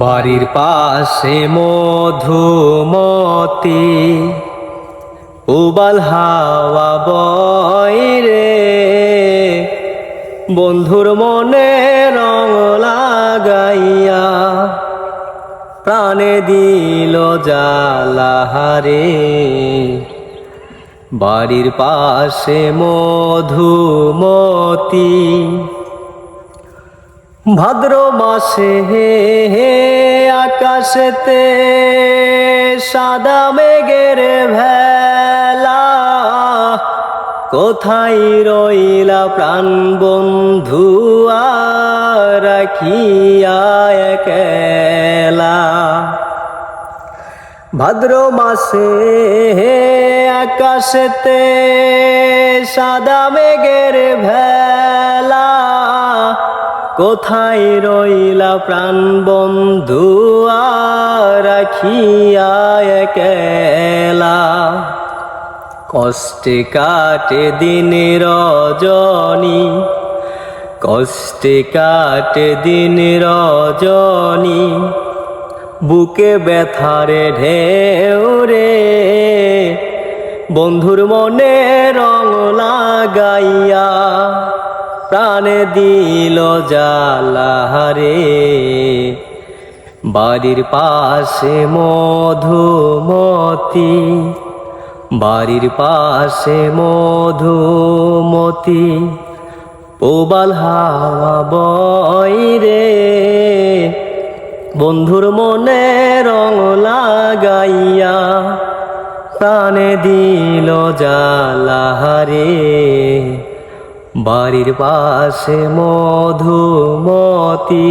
বাড়ির পাশে মধুমতি, উবাল হাওয়া বয় রে। বন্ধুর মনে রং লাগাইয়া প্রাণে দিল জালাহারে বাড়ির পাশে মধুমতি, ভাদ্র মাসে হে হে আকাশেতে সাদা মেঘের ভেলা। কোথায় রইলা প্রাণ বন্ধু রাখিয়া একেলা? ভাদ্র মাসে আকাশেতে সাদা মেঘের ভেলা। কোথায় রইলা প্রাণ বন্ধু রাখিয়া একেলা কষ্টে কাটে দিন রজনী, কষ্টে কাটে দিন রজনী। বুকে ব্যথারে ঢেউ রে, বন্ধুর মনে রং লাগাইয়া প্রাণে দিল জালাহারে বাড়ির পাশে মধুমতি, বাড়ির পাশে মধুমতি ওবাল হাওয়া বয় রে। বন্ধুর মনে রং লাগাইয়া প্রাণে দিল জালাহারে বাড়ির পাশে মধুমতি